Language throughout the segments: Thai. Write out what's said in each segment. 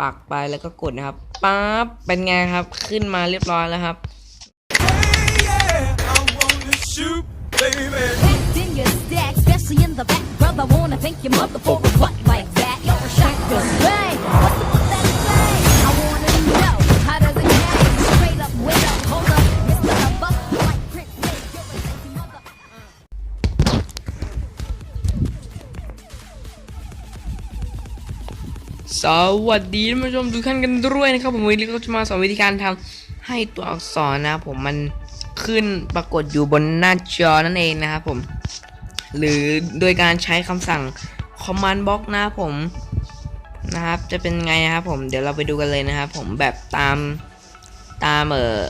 ปักไปแล้วก็กดนะครับปั๊บเป็นไงครับขึ้นมาเรียบร้อยแล้วครับ yeah, I wanna shoot, baby. Packed in your stack, especially in the back, brother. Wanna thank your mother for สวัสดีท่านผู้ชมทุกท่านกันด้วยนะครับผมวันนี้ก็จะมาสอนวิธีการทำให้ตัวอักษรนะผมมันขึ้นปรากฏอยู่บนหน้าจอนั่นเองนะครับผม หรือโดยการใช้คำสั่ง command box นะผมนะครับ จะเป็นไงนะครับผมเดี๋ยวเราไปดูกันเลยนะครับผมแบบตามตามเออ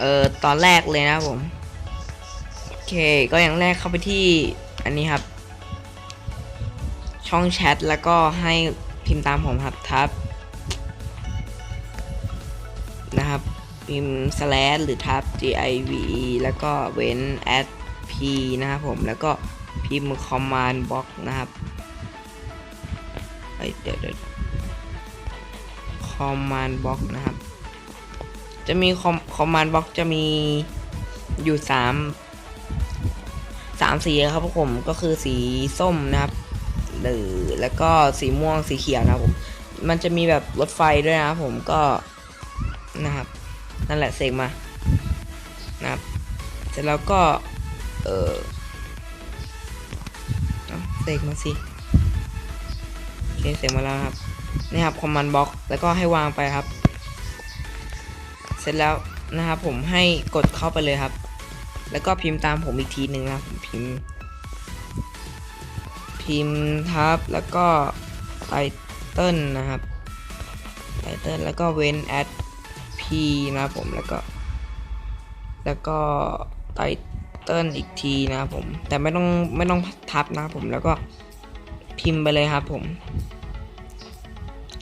เออตอนแรกเลยนะผมโอเคก็อย่างแรกเข้าไปที่อันนี้ครับช่องแชทแล้วก็ให้ พิมพ์ตามผมครับทับนะครับ พิมพ์ slash หรือทับ g i v e แล้วก็เว้น at p นะครับผมแล้วก็พิมพ์ command box นะครับเอ้ยเดี๋ยวเดี๋ยว command box นะครับ จะมี command box จะมีอยู่สามสามสีครับผมก็คือสีส้มนะครับ หรือแล้วก็สีม่วงสีเขียวนะผม มันจะมีแบบรถไฟด้วยนะผมก็นะครับ นั่นแหละเสกมานะครับเสร็จแล้วก็ เออเสกมาสิโอเคเสกมาแล้วครับนี่ครับคอมมานด์บ็อกแล้วก็ให้วางไปครับ เสร็จแล้วนะครับผมให้กดเข้าไปเลยครับ แล้วก็พิมพ์ตามผมอีกทีหนึ่งนะผมพิมพ์ พิมพ์ทับแล้วก็ไตเติลนะครับไตเติลแล้วก็เว้นแอดพีนะครับผมแล้วก็แล้วก็ไตเติลอีกทีนะครับผม แต่ไม่ต้องไม่ต้องทับนะครับผมแล้วก็พิมพ์ไปเลยครับผม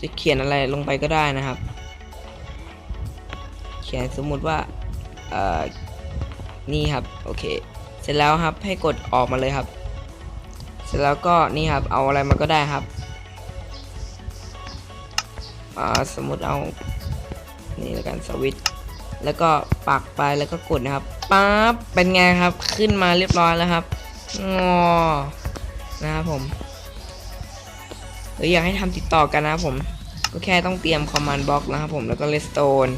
จะเขียนอะไรลงไปก็ได้นะครับ เขียนสมมุติว่าเอ่อนี่ครับ โอเค เสร็จแล้วครับให้กดออกมาเลยครับ ร็จแล้วก็นี่ครับเอาอะไรมาก็ได้ครับสมมติเอานี่แล้วกันสวิตแล้วก็ปักไปแล้วก็กดนะครับปั๊บเป็นไงครับขึ้นมาเรียบร้อยแล้วครับงอนะครับผมหรืออยากให้ทำติดต่อกันนะครับผมก็แค่ต้องเตรียม command box นะครับผมแล้วก็ redstone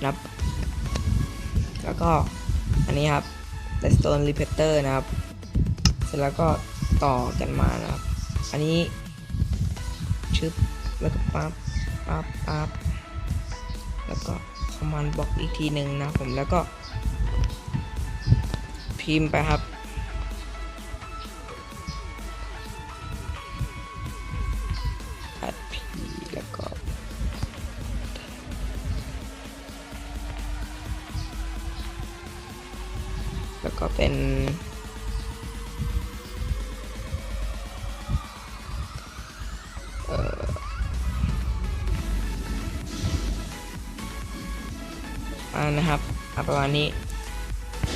นะครับแล้วก็อันนี้ครับ redstone repeater นะครับ เสร็จแล้วก็ ต่อกันมานะครับ อันนี้ชึบแล้วก็ปั๊บปั๊บปั๊บแล้วก็คอมมานด์บล็อกอีกทีหนึ่งนะผมแล้วก็ พิมพ์ไปครับแล้วก็แล้วก็เป็น อ่านะครับอาประมาณนี้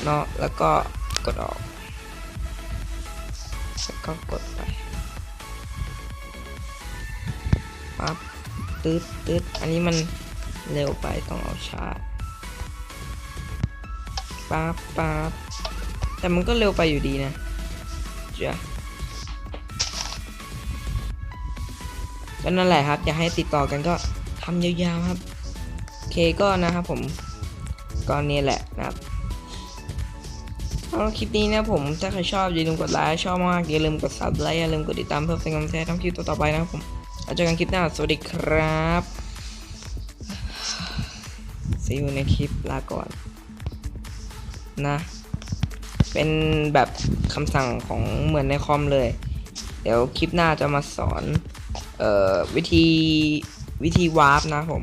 เนาะแล้วก็กดออกแล้วก็กดไปปั๊บตืดตืดอันนี้มันเร็วไปต้องเอาชา้าปั๊บปั๊บแต่มันก็เร็วไปอยู่ดีนะจ้ะก็นั่นแหละครับอยากให้ติดต่อกันก็ทำยาวๆครับ โอเคก็นะครับผม ก็นี่แหละนะครับเอาคลิปนี้นะผมถ้าใครชอบอย่าลืมกดไลค์ชอบมากอย่าลืมกดซับไลค์อย่าลืมกดติดตามเพื่อเป็นกำลังใจให้ทำคลิปต่อๆไปนะครับผมเจอกันคลิปหน้าสวัสดีครับซีอูในคลิปลาก่อนนะ เป็นแบบคำสั่งของเหมือนในคอมเลย เดี๋ยวคลิปหน้าจะมาสอน เอ่อ วิธีวิธีวาร์ปนะผม